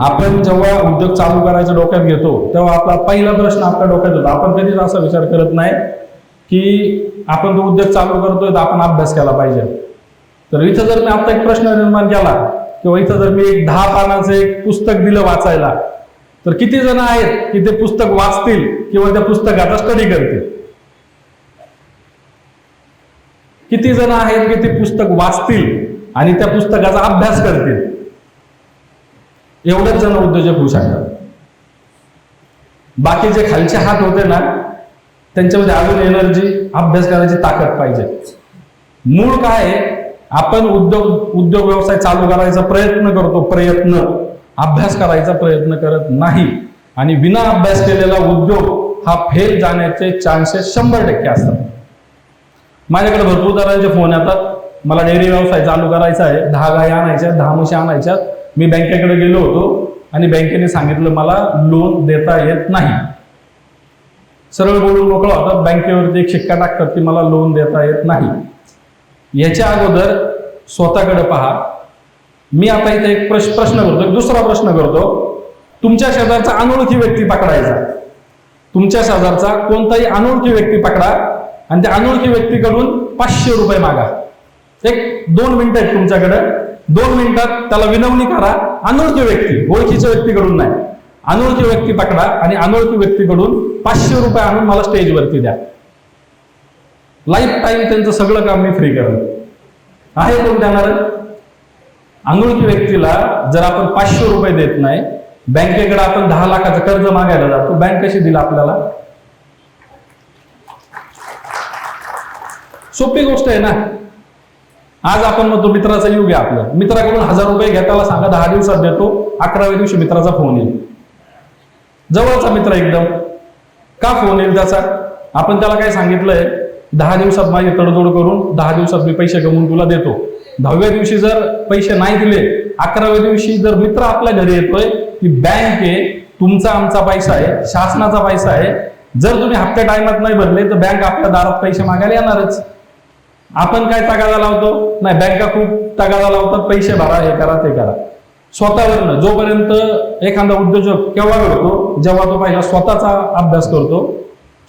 आपण जेव्हा उद्योग चालू करायचा डोक्यात घेतो तेव्हा आपला पहिला प्रश्न आपल्या डोक्यात होतो. आपण कधीच असा विचार करत नाही की आपण तो उद्योग चालू करतोय तर आपण अभ्यास केला पाहिजे. तर इथं जर मी आता एक प्रश्न निर्माण केला किंवा इथं जर मी एक दहा पानाचं एक पुस्तक दिलं वाचायला तर किती जण आहेत की ते पुस्तक वाचतील किंवा त्या पुस्तकाचा स्टडी करतील? किती जण आहेत की ते पुस्तक वाचतील आणि त्या पुस्तकाचा अभ्यास करतील? एवढेच जण उद्योजक होऊ शकतात. बाकीचे खालचे हात होते ना त्यांच्यामध्ये अजून एनर्जी अभ्यास करायची ताकद पाहिजे. मूळ काय आहे? आपण उद्योग उद्योग व्यवसाय चालू करायचा प्रयत्न करतो प्रयत्न. अभ्यास करायचा प्रयत्न करत नाही. आणि विना अभ्यास केलेला उद्योग हा फेल जाण्याचे चान्सेस शंभर टक्के असतात. माझ्याकडे भरपूर जणांचे फोन येतात. मला डेअरी व्यवसाय चालू करायचा आहे. दहा गाय आणायच्या दहा म्हशी आणायच्या मी बँकेकडे गेलो होतो आणि बँकेने सांगितलं मला लोन देता येत नाही. सरळ बोलून मोकळं होतात बँकेवरती एक शिक्का टाकतात की मला लोन देता येत नाही. याच्या अगोदर स्वतःकडे पहा. मी आता इथे एक प्रश्न प्रश्न करतो. दुसरा प्रश्न करतो. तुमच्या शेजारचा अनोळखी व्यक्ती पकडायचा. तुमच्या शेजारचा कोणताही अनोळखी व्यक्ती पकडा आणि त्या अनोळखी व्यक्तीकडून पाचशे रुपये मागा. एक दोन मिनिटं आहेत तुमच्याकडं. दोन मिनिटात त्याला विनवणी करा. अनोळखी व्यक्ती ओळखीच्या व्यक्तीकडून नाही. अनोळखी व्यक्ती पकडा आणि अनोळखी व्यक्तीकडून पाचशे रुपये आणून मला स्टेजवरती द्या. लाईफ टाईम त्यांचं सगळं काम मी फ्री करेन आहे कोण देणार? अनोळखी व्यक्तीला जर आपण पाचशे रुपये देत नाही बँकेकडे आपण दहा लाखाचं कर्ज मागायला जातो. बँक कशी दिला आपल्याला? सोपी गोष्ट आहे ना? आज आपण म्हणतो मित्राचा युग आहे आपलं. मित्राकडून हजार रुपये घेताला त्याला सांगा दहा दिवसात देतो अकराव्या दिवशी मित्राचा फोन येईल. जवळचा मित्र एकदम. का फोन येईल त्याचा? आपण त्याला काय सांगितलंय दहा दिवसात माझी तडजोड करून दहा दिवसात मी पैसे गमवून तुला देतो. दहाव्या दिवशी जर पैसे नाही दिले अकराव्या दिवशी जर मित्र आपल्या घरी येतोय की बँक आहे तुमचा आमचा पैसा आहे शासनाचा पैसा आहे जर तुम्ही हप्त्या टायमात नाही भरले तर बँक आपल्या दारात पैसे मागायला येणारच. आपण काय तगादा लावतो? नाही बँका खूप तगादा लावतात? पैसे भरा हे करा ते करा. स्वतःवरनं जोपर्यंत एखादा उद्योजक केव्हा करतो जेव्हा तो पहिला स्वतःचा अभ्यास करतो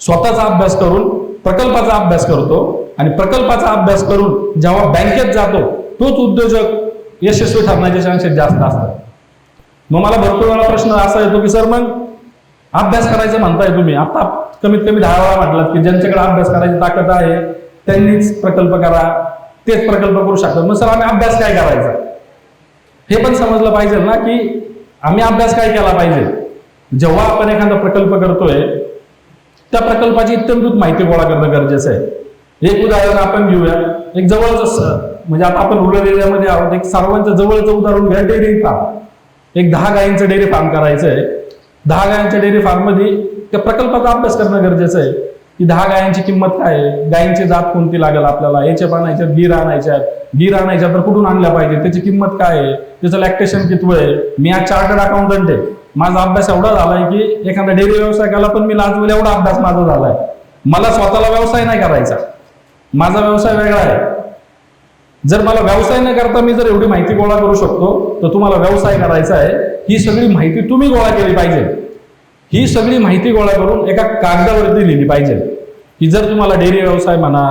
स्वतःचा अभ्यास करून प्रकल्पाचा अभ्यास करतो आणि प्रकल्पाचा अभ्यास करून जेव्हा बँकेत जातो तोच उद्योजक यशस्वी ठरण्याचे चान्सेस जास्त असतात. मग मला भरपूर वेळा प्रश्न असा येतो की सर मग अभ्यास करायचं म्हणताय तुम्ही. आता कमीत कमी दहा वेळा म्हटलात की ज्यांच्याकडे अभ्यास करायची ताकद आहे त्यांनीच प्रकल्प करा तेच प्रकल्प करू शकतात. मग सर आम्ही अभ्यास काय करायचा? हे पण समजलं पाहिजे ना की आम्ही अभ्यास काय केला पाहिजे? जेव्हा आपण एखादा प्रकल्प करतोय त्या प्रकल्पाची इत्यंभूत माहिती गोळा करणं गरजेचं आहे. एक उदाहरण आपण घेऊया. एक जवळचं म्हणजे आता आपण रुरल एरियामध्ये आहोत. एक सर्वांच्या जवळचं उदाहरण घ्या डेअरी फार्म एक दहा गायींचं डेअरी फार्म करायचं आहे दहा गायींच्या डेअरी फार्ममध्ये त्या प्रकल्पाचा अभ्यास करणं गरजेचं आहे. की दहा गायांची किंमत काय आहे? गायींची जात कोणती लागेल आपल्याला? याचे आणायच्या गीर आणायच्या गीर आणायच्या तर कुठून आणल्या पाहिजे? त्याची किंमत काय आहे? त्याचं लॅक्टेशन कितवं आहे? मी आज चार्टर्ड अकाउंटंट आहे. माझा अभ्यास एवढा झालाय की एखादा डेअरी व्यवसाय केला पण मी लाजवेल एवढा अभ्यास माझा झालाय. मला स्वतःला व्यवसाय नाही करायचा. माझा व्यवसाय वेगळा आहे. जर मला व्यवसाय न करता मी जर एवढी माहिती गोळा करू शकतो तर तुम्हाला व्यवसाय करायचा आहे. ही सगळी माहिती तुम्ही गोळा केली पाहिजे. ही सगळी माहिती गोळा करून एका कागदावरती लिहिली पाहिजे. की जर तुम्हाला डेअरी व्यवसाय म्हणा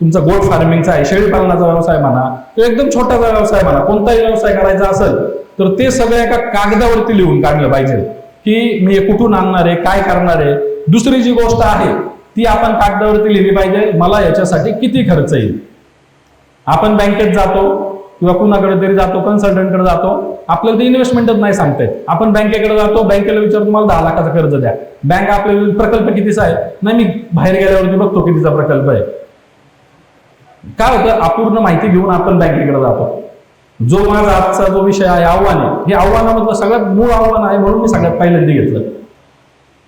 तुमचा गोड फार्मिंगचा आहे शेळी पालनाचा व्यवसाय म्हणा किंवा एकदम छोटासा व्यवसाय म्हणा कोणताही व्यवसाय करायचा असेल तर ते सगळं एका कागदावरती लिहून काढलं पाहिजे. की मी कुठून आणणार आहे काय करणार आहे? दुसरी जी गोष्ट आहे ती आपण कागदावरती लिहिली पाहिजे मला याच्यासाठी किती खर्च येईल? आपण बँकेत जातो किंवा कुणाकडे तरी जातो कन्सल्टंटकडे जातो आपल्याला ते इन्व्हेस्टमेंटच नाही सांगतायत. आपण बँकेकडे जातो बँकेला विचारतो मला दहा लाखाचं कर्ज द्या. बँक आपल्याला प्रकल्प कितीचा आहे? नाही मी बाहेर गेल्यावरती बघतो कितीचा प्रकल्प आहे. काय होतं? अपूर्ण माहिती घेऊन आपण बँकेकडे जातो. जो माझा आजचा जो विषय आहे आव्हान आहे हे आव्हानामधलं सगळ्यात मूळ आव्हान आहे म्हणून मी सगळ्यात पहिल्यांदा घेतलं.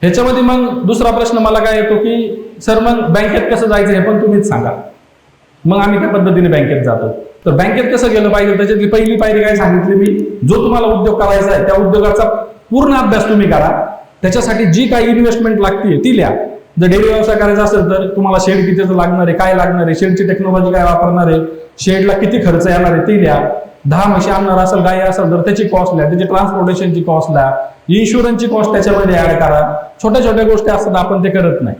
ह्याच्यामध्ये मग दुसरा प्रश्न मला काय येतो की सर मग बँकेत कसं जायचं हे पण तुम्हीच सांगा. मग आम्ही त्या पद्धतीने बँकेत जातो. तर बँकेत कसं गेलं पाहिजे? त्याच्यातली पहिली पायरी काय सांगितली मी? जो तुम्हाला उद्योग करायचा आहे त्या उद्योगाचा पूर्ण अभ्यास तुम्ही करा. त्याच्यासाठी जी काही इन्व्हेस्टमेंट लागते ती लिहा. जर डेअरी व्यवसाय करायचा असेल तर तुम्हाला शेड कितीचं लागणार आहे काय लागणार आहे शेडची टेक्नॉलॉजी काय वापरणार आहे शेडला किती खर्च येणार आहे ती लिहा. दहा म्हशी आणणार असेल गाय असेल तर त्याची कॉस्ट लिहा. त्याची ट्रान्सपोर्टेशनची कॉस्ट लिहा. इन्शुरन्सची कॉस्ट त्याच्यामध्ये ऍड करा. छोट्या छोट्या गोष्टी असतात आपण ते करत नाही.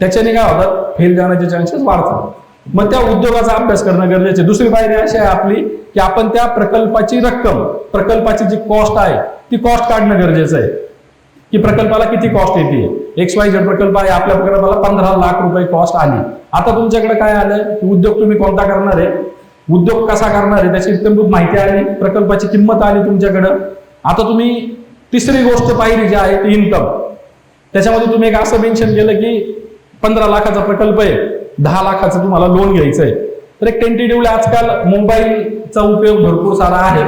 त्याच्याने काय होतं? फेल जाण्याचे चान्सेस वाढतात. मग त्या उद्योगाचा अभ्यास करणं गरजेचे दुसरी पायरी अशी आहे आपली की आपण त्या प्रकल्पाची रक्कम प्रकल्पाची जी कॉस्ट आहे ती कॉस्ट काढणं गरजेचं आहे. की प्रकल्पाला किती कॉस्ट येते? एक्स वाय झेड प्रकल्प आहे आपल्या प्रकल्पाला पंधरा लाख रुपये कॉस्ट आली. आता तुमच्याकडे काय आलं? की उद्योग तुम्ही कोणता करणार आहे? उद्योग कसा करणार आहे? त्याची इत्यंभूत माहिती आली. प्रकल्पाची किंमत आली तुमच्याकडं. आता तुम्ही तिसरी गोष्ट पाहिली जी आहे ती इन्कम त्याच्यामध्ये तुम्ही एक असं मेन्शन केलं की पंधरा लाखाचा प्रकल्प आहे. दहा लाखाचं तुम्हाला लोन घ्यायचं आहे तर एक टेंटेटिव्हली आजकाल मोबाईलचा उपयोग भरपूर सारा आहे.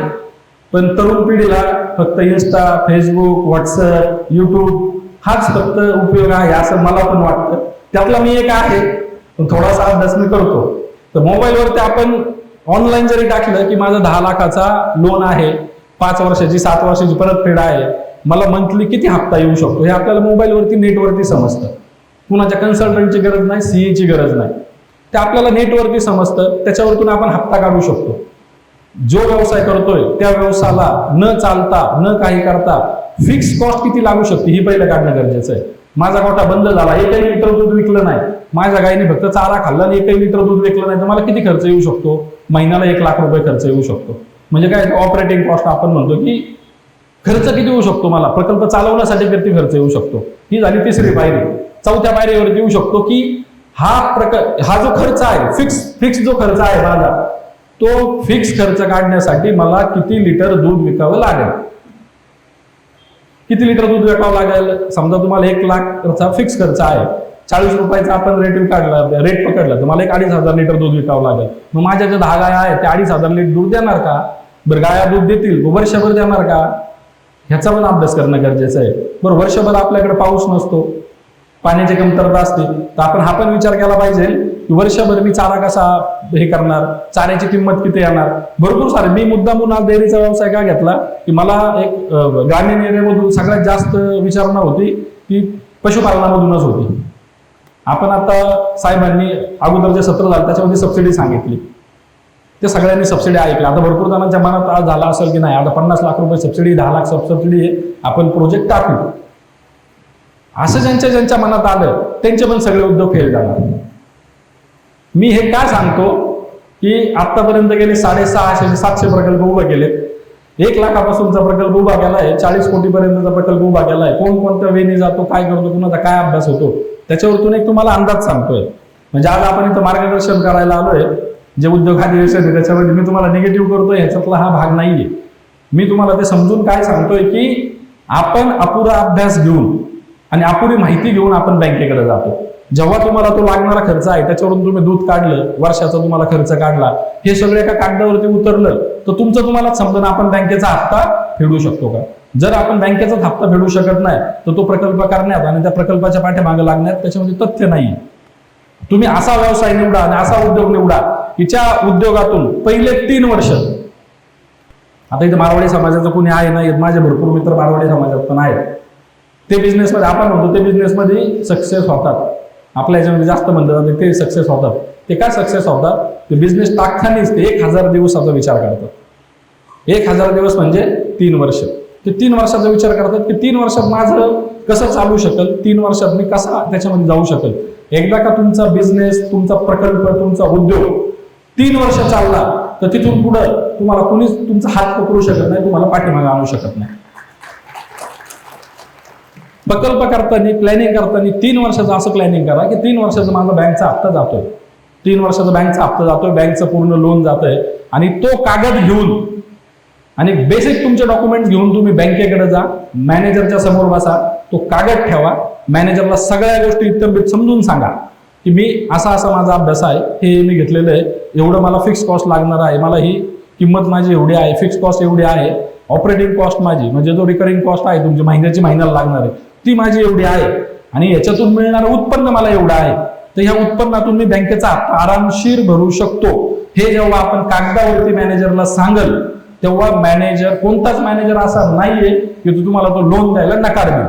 पण तरुण पिढीला फक्त इन्स्टा फेसबुक व्हॉट्सअप युट्यूब हाच फक्त उपयोग आहे असं मला पण वाटतं. त्यातला मी एक आहे. पण थोडासा अभ्यास मी करतो. तर मोबाईलवरती आपण ऑनलाईन जरी टाकलं की माझा दहा लाखाचा लोन आहे. पाच वर्षाची सात वर्षाची परतफेड आहे. मला मंथली किती हप्ता येऊ शकतो हे आपल्याला मोबाईलवरती नेटवरती समजतं. कुणाच्या कन्सल्टंटची गरज नाही सीईची गरज नाही. ते आपल्याला नेटवरती समजतं त्याच्यावरतून आपण हप्ता काढू शकतो. जो व्यवसाय करतोय त्या व्यवसायाला न चालता न काही करता फिक्स कॉस्ट किती लागू शकते ही पहिलं काढणं गरजेचं आहे. माझा गोठा बंद झाला एकही लिटर दूध विकलं नाही. माझ्या गायीने फक्त चारा खाल्ला आणि एकही लिटर दूध विकलं नाही तर मला किती खर्च येऊ शकतो? महिन्याला एक लाख रुपये खर्च येऊ शकतो. म्हणजे काय ऑपरेटिंग कॉस्ट आपण म्हणतो की खर्च किती येऊ शकतो मला? प्रकल्प चालवण्यासाठी किती खर्च येऊ शकतो? ही झाली तिसरी पायरी. चौथ्या पायरीवर येऊ शकतो की हा प्रकार हा जो खर्च आहे फिक्स फिक्स जो खर्च आहे माझा तो फिक्स खर्च काढण्यासाठी मला किती लिटर दूध विकावं लागेल? किती लिटर दूध विकावं लागेल? समजा तुम्हाला एक लाखचा फिक्स खर्च आहे. चाळीस रुपयाचा आपण रेट काढला रेट पकडला तर मला एक अडीच हजार लिटर दूध विकावं लागेल. मग माझ्या ज्या दहा गाया आहेत त्या अडीच हजार लिटर दूध देणार का? बरं गाया दूध देतील वर्षभर देणार का? ह्याचा पण अभ्यास करणं गरजेचं आहे. बरं वर्षभर आपल्याकडे पाऊस नसतो. पाण्याची कमतरता असते. तर आपण हा पण विचार केला पाहिजे की वर्षभर मी चारा कसा हे करणार? चाऱ्याची किंमत किती येणार? भरपूर सारे. मी मुद्दा आज डेअरीचा व्यवसाय का घेतला? की मला एक ग्रामीण एरियामधून सगळ्यात जास्त विचारणा होती ती पशुपालनामधूनच होती. आपण आता साहेबांनी अगोदर जे सत्र झालं त्याच्यामध्ये सबसिडी सांगितली. ते सगळ्यांनी सबसिडी ऐकली. आता भरपूर जणांच्या मनात आज झाला असेल की नाही? आता पन्नास लाख रुपये सबसिडी दहा लाख सबसिडी आपण प्रोजेक्ट टाकू. असं ज्यांच्या ज्यांच्या मनात आलं त्यांचे पण सगळे उद्योग फेल जाणार मी हे काय सांगतो? की आतापर्यंत गेले साडेसहाशे सातशे प्रकल्प उभे केलेत. एक लाखापासूनचा प्रकल्प उभा केला आहे चाळीस कोटीपर्यंतचा प्रकल्प उभा केला आहे. कोण कोणत्या वेने जातो काय करतो कुणाचा काय अभ्यास होतो त्याच्यावरतून एक तुम्हाला अंदाज सांगतोय. म्हणजे आज आपण इथं मार्गदर्शन करायला आलोय जे उद्योग अधिवेशन आहे त्याच्यामध्ये मी तुम्हाला निगेटिव्ह करतोय ह्याच्यातला हा भाग नाहीये. मी तुम्हाला ते समजून काय सांगतोय की आपण अपुरा अभ्यास घेऊन आणि अपुरी माहिती घेऊन आपण बँकेकडे जातो. जेव्हा तुम्हाला तो लागणारा खर्च आहे त्याच्यावरून तुम्ही दूध काढलं वर्षाचा तुम्हाला खर्च काढला हे सगळं एका कागदावरती उतरलं तर तुमचं तुम्हाला समजून आपण बँकेचा हप्ता फेडू शकतो का? जर आपण बँकेचाच हप्ता फेडू शकत नाही तर तो प्रकल्प करण्यात आणि त्या प्रकल्पाच्या पाठीमागे लागण्यात त्याच्यामध्ये तथ्य नाही तुम्ही असा व्यवसाय निवडा आणि असा उद्योग निवडा की उद्योगातून पहिले तीन वर्ष आता इथे मारवाडी समाजाचं कोणी आहे नाही माझे भरपूर मित्र मारवाडी समाजात पण आहेत. ते बिझनेसमध्ये आपण म्हणतो ते बिझनेसमध्ये सक्सेस होतात. आपल्या याच्यामध्ये जास्त म्हणलं जातं ते सक्सेस होतात. ते काय सक्सेस होतात? ते बिझनेस टाकतानीच ते एक हजार दिवसाचा विचार करतात. एक हजार दिवस म्हणजे तीन वर्ष. ते तीन वर्षाचा विचार करतात की तीन वर्षात माझं कसं चालू शकेल? तीन वर्षात मी कसा त्याच्यामध्ये जाऊ शकेल? एकदा का तुमचा बिझनेस तुमचा प्रकल्प तुमचा उद्योग तीन वर्ष चालला तर तिथून पुढं तुम्हाला कोणीच तुमचा हात पकडू शकत नाही तुम्हाला पाठीमागे आणू शकत नाही. प्रकल्प करताना प्लॅनिंग करताना तीन वर्षाचं असं प्लॅनिंग करा की तीन वर्षाचा माझा बँकचा हप्ता जातोय. तीन वर्षाचा बँकचा हप्ता जातोय बँकचं पूर्ण लोन जातंय आणि तो कागद घेऊन आणि बेसिक तुमचे डॉक्युमेंट्स घेऊन तुम्ही बँकेकडे जा मॅनेजरच्या समोर बसा तो कागद ठेवा मॅनेजरला सगळ्या गोष्टी इत्तंबित समजून सांगा की मी असा असा माझा अभ्यास आहे हे मी घेतलेलं आहे एवढं मला फिक्स कॉस्ट लागणार आहे मला ही किंमत माझी एवढी आहे फिक्स कॉस्ट एवढी आहे ऑपरेटिंग कॉस्ट माझी म्हणजे जो रिकरिंग कॉस्ट आहे तुमची महिन्याची महिन्याला लागणार आहे ती माझी एवढी आहे. आणि याच्यातून मिळणारं उत्पन्न मला एवढं आहे. तर ह्या उत्पन्नातून मी बँकेचा आरामशीर भरू शकतो. हे जेव्हा आपण कागदावरती मॅनेजरला सांगल तेव्हा मॅनेजर कोणताच मॅनेजर असा नाहीये की तो तुम्हाला तो लोन द्यायला नकार देईल.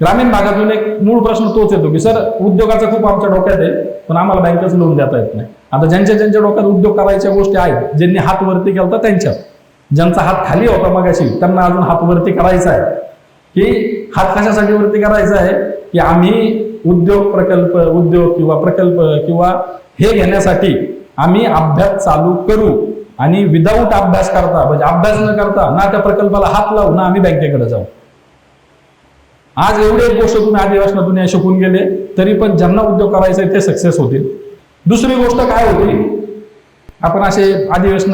ग्रामीण भागातून एक मूळ प्रश्न तोच येतो की सर उद्योगाचा खूप आमच्या डोक्यात आहे पण आम्हाला बँकेच लोन देता येत नाही. आता ज्यांच्या ज्यांच्या डोक्यात उद्योग करायच्या गोष्टी आहेत ज्यांनी हात वरती केला त्यांच्यात. ज्यांचा हात खाली होता मगाशी त्यांना अजून हात वरती करायचा आहे. की हात कशासाठी वरती करायचा आहे? की आम्ही उद्योग प्रकल्प उद्योग किंवा प्रकल्प किंवा हे घेण्यासाठी आम्ही अभ्यास चालू करू आणि विदाऊट अभ्यास करता म्हणजे अभ्यास न करता ना त्या प्रकल्पाला हात लावू ना आम्ही बँकेकडे जाऊ. आज एवढे गोष्ट तुम्ही अधिवेशनातून शिकून गेले तरी पण ज्यांना उद्योग करायचा ते सक्सेस होतील. दुसरी गोष्ट काय होती? आपण असे अधिवेशन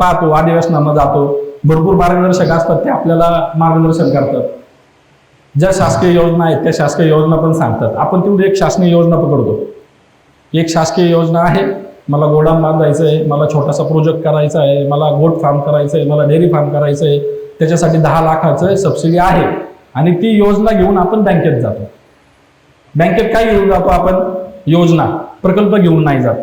पाहतो अधिवेशनामध्ये जातो. भरपूर मार्गदर्शक असतात ते आपल्याला मार्गदर्शन करतात. ज्या शासकीय योजना आहेत त्या शासकीय योजना पण सांगतात. आपण तेवढी एक शासकीय योजना पकडतो. एक शासकीय योजना आहे मला गोडाम बांधायचं आहे मला छोटासा प्रोजेक्ट करायचा आहे मला गोट फार्म करायचं आहे मला डेअरी फार्म करायचं आहे त्याच्यासाठी दहा लाखाचं सबसिडी आहे. आणि ती योजना घेऊन आपण बँकेत जातो. बँकेत काय घेऊन जातो आपण? योजना. प्रकल्प घेऊन नाही जात.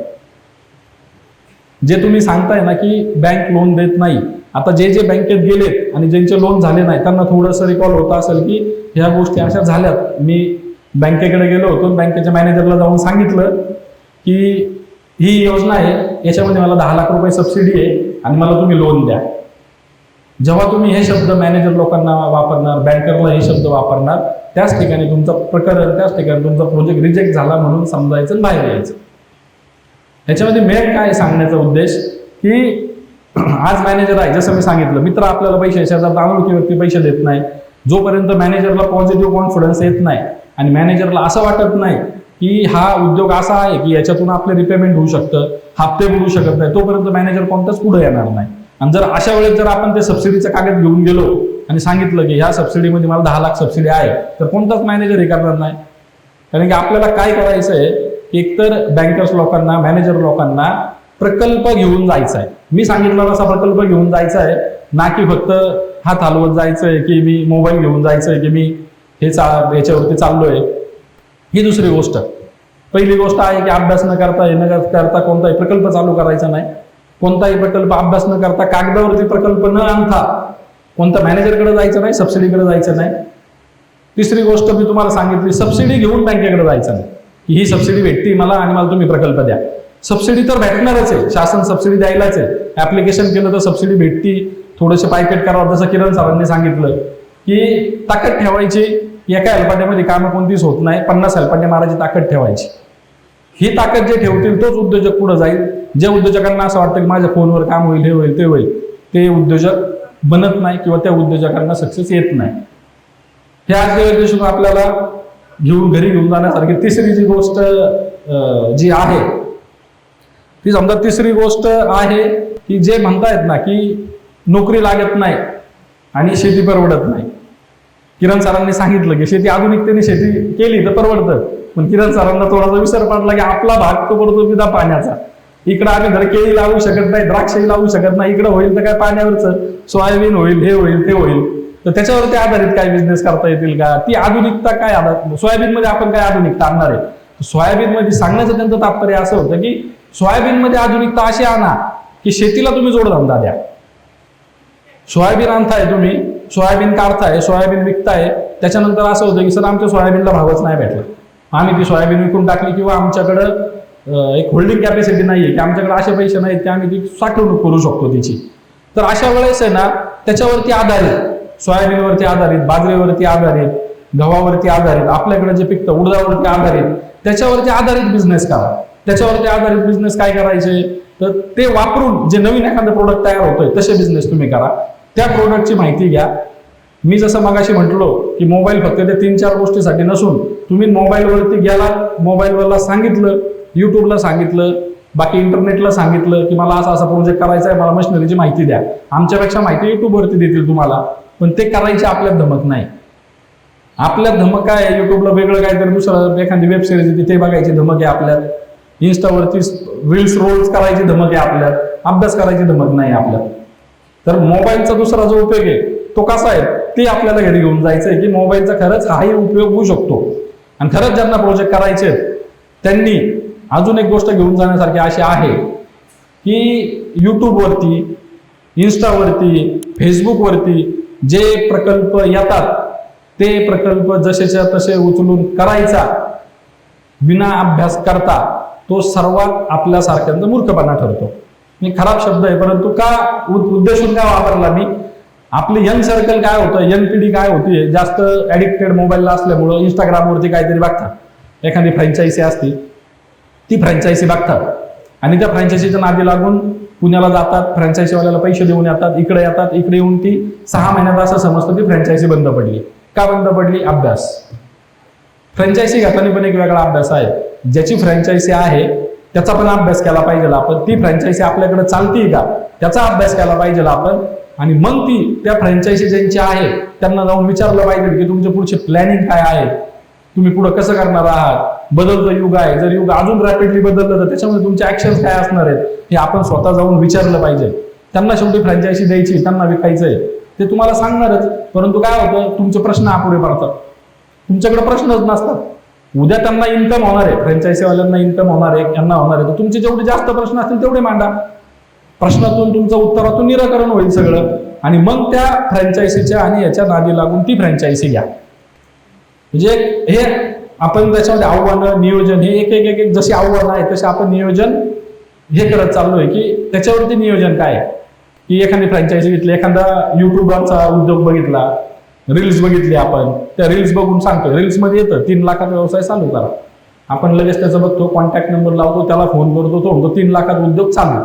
जे तुम्ही सांगताय ना की बँक लोन देत नाही. आता जे जे बँकेत गेलेत आणि ज्यांचे लोन झाले नाही त्यांना थोडंसं रिकॉल होत असेल की ह्या गोष्टी अशा झाल्यात. मी बँकेकडे गेलो होतो बँकेच्या मॅनेजरला जाऊन सांगितलं की ही योजना आहे याच्यामध्ये मला दहा लाख रुपये सबसिडी आहे आणि मला तुम्ही लोन द्या. जेव्हा तुम्ही हे शब्द मॅनेजर लोकांना वापरणार बँकरला हे शब्द वापरणार त्याच ठिकाणी तुमचं प्रकरण त्याच ठिकाणी तुमचा प्रोजेक्ट रिजेक्ट झाला म्हणून समजायचं आणि बाहेर यायचं. ह्याच्यामध्ये मेन काय सांगण्याचा उद्देश? की आज मॅनेजर आहे जसं मी सांगितलं मित्र आपल्याला पैसे शेजार व्यक्ती पैसे देत नाही. जोपर्यंत मॅनेजरला पॉझिटिव्ह कॉन्फिडन्स येत नाही आणि मॅनेजरला असं वाटत नाही की हा उद्योग असा आहे की याच्यातून आपलं रिपेमेंट होऊ शकतं हप्ते बुडू शकत नाही तोपर्यंत मॅनेजर कोणताच पुढे येणार नाही. आणि जर अशा वेळेस जर आपण ते सबसिडीचं कागद घेऊन गेलो आणि सांगितलं की ह्या सबसिडीमध्ये मला दहा लाख सबसिडी आहे तर कोणताच मॅनेजर हे करणार नाही. कारण की आपल्याला काय करायचं आहे एकतर बँकर्स लोकांना मॅनेजर लोकांना प्रकल्प घेऊन जायचा आहे मी सांगितलं तसा प्रकल्प घेऊन जायचा आहे ना की फक्त हात हलवत जायचंय की मी मोबाईल घेऊन जायचंय की मी हे चा याच्यावरती चाललोय. ही दुसरी गोष्ट. पहिली गोष्ट आहे की अभ्यास न करता हे न करता कोणताही प्रकल्प चालू करायचा नाही. कोणताही प्रकल्प अभ्यास न करता कागदावरती प्रकल्प न आणता कोणता मॅनेजरकडे जायचं नाही सबसिडीकडे जायचं नाही. तिसरी गोष्ट मी तुम्हाला सांगितली सबसिडी घेऊन बँकेकडे जायचं नाही. ही सबसिडी भेटती मला आणि मला तुम्ही प्रकल्प द्या. सबसिडी तर भेटणारच आहे. शासन सबसिडी द्यायलाच आहे. ऍप्लिकेशन केलं तर सबसिडी भेटती. थोडेसे पायकेट करावं जसं किरण सरांनी सांगितलं की ताकद ठेवायची एका अल्पाट्यामध्ये कामं कोणतीच होत नाही. पन्नास अल्पाट्या मारायची ताकद ठेवायची. ही ताकद जे ठेवतील तोच उद्योजक पुढे जाईल. जे उद्योजकांना असं वाटतं की माझ्या फोनवर काम होईल हे होईल ते होईल. ते उद्योजक बनत नाही किंवा त्या उद्योजकांना सक्सेस येत नाही. हे आज आपल्याला घेऊन घरी घेऊन जाण्यासारखी तिसरी जी गोष्ट जी आहे ती समजा तिसरी गोष्ट आहे की जे म्हणतायत ना की नोकरी लागत नाही आणि शेती परवडत नाही. किरण सरांनी सांगितलं की शेती आधुनिकतेने शेती केली तर परवडतं. पण किरण सरांना थोडासा विसर पडला की आपला भाग तो पडतो तिथं पाण्याचा. इकडं आम्ही धर केळी लावू शकत नाही द्राक्षही लावू शकत नाही इकडं होईल तर काय पाण्यावरचं? सोयाबीन होईल हे होईल ते होईल. तर त्याच्यावरती आधारित काय बिझनेस करता येतील का? ती आधुनिकता काय आधार सोयाबीन मध्ये आपण काय आधुनिकता आणणार आहे? सोयाबीन मध्ये सांगण्याचं त्यांचं तात्पर्य असं होतं की सोयाबीन मध्ये आधुनिकता अशी आणा की शेतीला तुम्ही जोडधंदा द्या. सोयाबीन आणताय तुम्ही सोयाबीन काढताय सोयाबीन विकताय त्याच्यानंतर असं होतं की सर आमच्या सोयाबीनला भावच नाही भेटला. आम्ही ती सोयाबीन विकून टाकली किंवा आमच्याकडं एक होल्डिंग कॅपॅसिटी नाही आहे की आमच्याकडे असे पैसे नाहीत की आम्ही ती साठवणूक करू शकतो तिची तर अशा वेळेस आहे ना त्याच्यावरती आधारित सोयाबीनवरती आधारित बाजरीवरती आधारित गव्हावरती आधारित आपल्याकडे जे पिकतं उडदावरती आधारित त्याच्यावरती आधारित बिझनेस करा त्याच्यावरती आधारित बिझनेस काय करायचे? तर ते वापरून जे नवीन एखादं प्रोडक्ट तयार होतोय तसे बिझनेस तुम्ही करा. त्या प्रोडक्टची माहिती घ्या. मी जसं मगाशी म्हटलो की मोबाईल फक्त ते तीन चार गोष्टीसाठी नसून तुम्ही मोबाईलवरती गेला मोबाईलवरला सांगितलं युट्यूबला सांगितलं बाकी इंटरनेटला सांगितलं की मला असा असा प्रोजेक्ट करायचा आहे मला मशिनरीची माहिती द्या. आमच्यापेक्षा माहिती युट्यूबवरती देतील तुम्हाला. पण ते करायची आपल्यात धमक नाही. आपल्यात धमक काय? आहे युट्यूबला वेगळं काय तर दुसरं एखादी वेब सिरीज तिथे बघायची धमक आहे आपल्यात. इन्स्टावरती रील्स रोल्स करायची धमक आहे आपल्यात. अभ्यास करायची धमक नाही आपल्यात. तर मोबाईलचा दुसरा जो उपयोग आहे तो कसा आहे? ते आपल्याला घरी घेऊन जायचं आहे की मोबाईलचा खरंच हाही उपयोग होऊ शकतो. आणि खरंच ज्यांना प्रोजेक्ट करायचे आहेत त्यांनी अजून एक गोष्ट घेऊन जाण्यासारखी अशी आहे की यूट्यूबवरती इन्स्टावरती फेसबुकवरती जे प्रकल्प येतात ते प्रकल्प जसेच्या तसे उचलून करायचा विना अभ्यास करता तो सर्वात आपल्यासारख्यांचा मूर्खपणा ठरतो. मी खराब शब्द आहे परंतु का उद्देशून काय वापरला मी? आपली यंग सर्कल काय होतं? यंग पिढी काय होती? जास्त ऍडिक्टेड मोबाईलला असल्यामुळं इंस्टाग्रामवरती काहीतरी बघतात. एखादी फ्रँचायसी असती ती फ्रँचायसी बघतात. आणि त्या फ्रँचायसीच्या नादी लागून पुण्याला जातात फ्रँचायसीवाल्याला पैसे देऊन येतात इकडे येतात इकडे येऊन ती सहा महिन्यात असं समजतं की फ्रँचायसी बंद पडली. का बंद पडली? अभ्यास. फ्रँचायसी घेताना पण एक वेगळा अभ्यास आहे. ज्याची फ्रँचायसी आहे त्याचा पण अभ्यास केला पाहिजे आपण. ती फ्रँचायसी आपल्याकडे चालतीये का? त्याचा अभ्यास केला पाहिजे आपण. आणि मग ती त्या फ्रँचायसी ज्यांची आहे त्यांना जाऊन विचारलं पाहिजे की तुमचे पुढचे प्लॅनिंग काय आहे? तुम्ही पुढे कसं करणार आहात? बदलतं युग आहे. जर युग अजून रॅपिडली बदललं तर त्याच्यामध्ये तुमचे ऍक्शन काय असणार आहेत? हे आपण स्वतः जाऊन विचारलं पाहिजे. त्यांना शेवटी फ्रँचायसी द्यायची त्यांना विकायचंय. ते तुम्हाला सांगणारच. परंतु काय होतं? तुमचे प्रश्न अपुरे पडतात. तुमच्याकडे प्रश्नच नसतात. उद्या त्यांना इन्कम होणार आहे. फ्रँचायसीवाल्यांना इन्कम होणार आहे. यांना होणार आहे. तर तुमचे जेवढे जास्त प्रश्न असतील तेवढे मांडा. प्रश्नातून तुमचं उत्तरातून निराकरण होईल सगळं. आणि मग त्या फ्रँचायसीच्या आणि याच्या नादी लागून ती फ्रँचायसी घ्या. म्हणजे हे आपण त्याच्यामध्ये आव्हानं नियोजन हे एक एक एक एक जशी आव्हानं आहे तसे आपण नियोजन हे करत चाललोय की त्याच्यावरती नियोजन काय आहे? की एखादी फ्रँचायझी घेतली एखादा युट्यूबरचा उद्योग बघितला रील्स बघितली आपण त्या रील्स बघून सांगतो रील्समध्ये येतं तीन लाखाचा व्यवसाय चालू करा. आपण लगेच त्याचं बघतो कॉन्टॅक्ट नंबर लावतो त्याला फोन करतो तो म्हणतो तीन लाखाचा उद्योग चालू.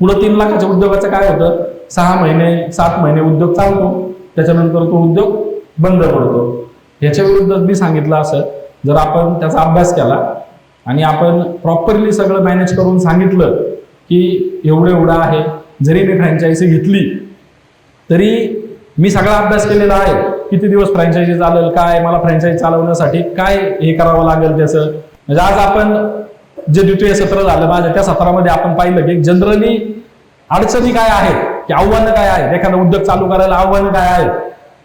पुढं तीन लाखाच्या उद्योगाचं काय होतं? सहा महिने सात महिने उद्योग चालतो. त्याच्यानंतर तो उद्योग बंद पडतो. ह्याच्या विरुद्ध मी सांगितलं असं जर आपण त्याचा अभ्यास केला आणि आपण प्रॉपरली सगळं मॅनेज करून सांगितलं की एवढं एवढं आहे जरी मी फ्रँचायझी घेतली तरी मी सगळा अभ्यास केलेला आहे. किती दिवस फ्रँचायझी चालेल काय मला फ्रँचायझी चालवण्यासाठी काय हे करावं लागेल त्याचं? म्हणजे आज आपण जे द्वितीय सत्र झालं माझ्या त्या सत्रामध्ये आपण पाहिलं की जनरली अडचणी काय आहेत की आव्हानं काय आहेत? एखादा उद्योग चालू करायला आव्हानं काय आहेत?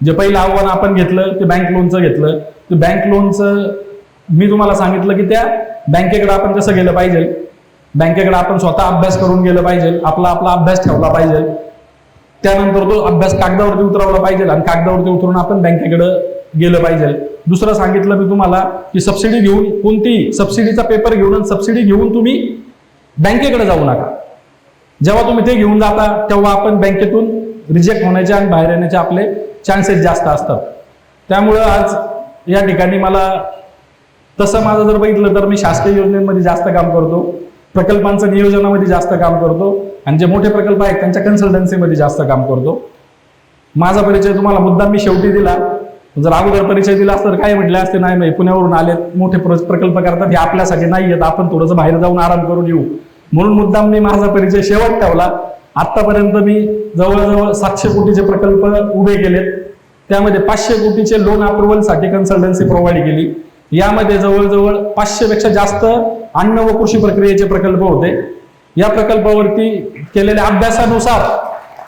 जे पहिलं आव्हान आपण घेतलं ते बँक लोनचं घेतलं. ते बँक लोनचं मी तुम्हाला सांगितलं की त्या बँकेकडे आपण कसं गेलं पाहिजे? बँकेकडे आपण स्वतः अभ्यास करून गेलं पाहिजे. आपला आपला अभ्यास ठेवला पाहिजे. त्यानंतर तो अभ्यास कागदावरती उतरवला पाहिजे आणि कागदावरती उतरून आपण बँकेकडे गेलं पाहिजे. दुसरं सांगितलं मी तुम्हाला की सबसिडी घेऊन कोणती सबसिडीचा पेपर घेऊन आणि सबसिडी घेऊन तुम्ही बँकेकडे जाऊ नका. जेव्हा तुम्ही ते घेऊन जाता तेव्हा आपण बँकेतून रिजेक्ट होण्याचे आणि बाहेर येण्याचे आपले चान्सेस जास्त असतात. त्यामुळं आज या ठिकाणी मला तसं माझं जर बघितलं तर मी शासकीय योजनेमध्ये जास्त काम करतो. प्रकल्पांचं नियोजनामध्ये जास्त काम करतो. आणि जे मोठे प्रकल्प आहेत त्यांच्या कन्सल्टन्सीमध्ये जास्त काम करतो. माझा परिचय तुम्हाला मुद्दाम मी शेवटी दिला. जर अगोदर परिचय दिला असता तर काय म्हटले असते? नाही नाही पुण्यावरून आलेत. मोठे प्र- प्रकल्प करतात. हे आपल्यासाठी नाही येत आपण थोडंसं बाहेर जाऊन आराम करून येऊ. म्हणून मुद्दाम मी माझा परिचय शेवट ठेवला. आतापर्यंत मी जवळजवळ सातशे कोटीचे प्रकल्प उभे केलेत. त्यामध्ये पाचशे कोटीचे लोन अप्रुव्हलसाठी कन्सल्टन्सी प्रोव्हाइड केली. यामध्ये जवळजवळ पाचशे पेक्षा जास्त अन्न व कृषी प्रक्रियेचे प्रकल्प होते. या प्रकल्पावरती केलेल्या अभ्यासानुसार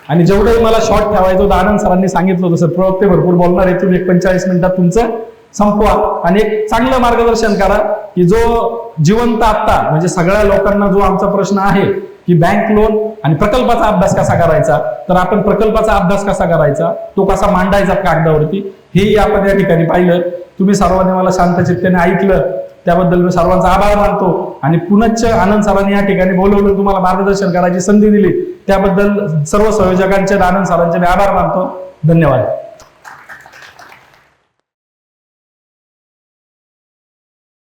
आणि जेवढंही मला शॉर्ट ठेवायचं होतं आनंद सरांनी सांगितलं होतं सर प्रवक्ते भरपूर बोलणार आहे तुम्ही एक पंचेचाळीस मिनिटात तुमचं संपवा. आणि एक चांगलं मार्गदर्शन करा की जो जिवंत आत्ता म्हणजे सगळ्या लोकांना जो आमचा प्रश्न आहे की बँक लोन आणि प्रकल्पाचा अभ्यास कसा करायचा? तर आपण प्रकल्पाचा अभ्यास कसा करायचा? तो कसा मांडायचा कागदावरती? हेही आपण या ठिकाणी पाहिलं. तुम्ही सर्वांनी मला शांत चित्तेने ऐकलं. त्याबद्दल मी सर्वांचा आभार मानतो. आणि पुनश्च आनंद सरांनी या ठिकाणी बोलवलं तुम्हाला मार्गदर्शन करायची संधी दिली. त्याबद्दल सर्व संयोजकांचे आनंद सरांचे मी आभार मानतो. धन्यवाद.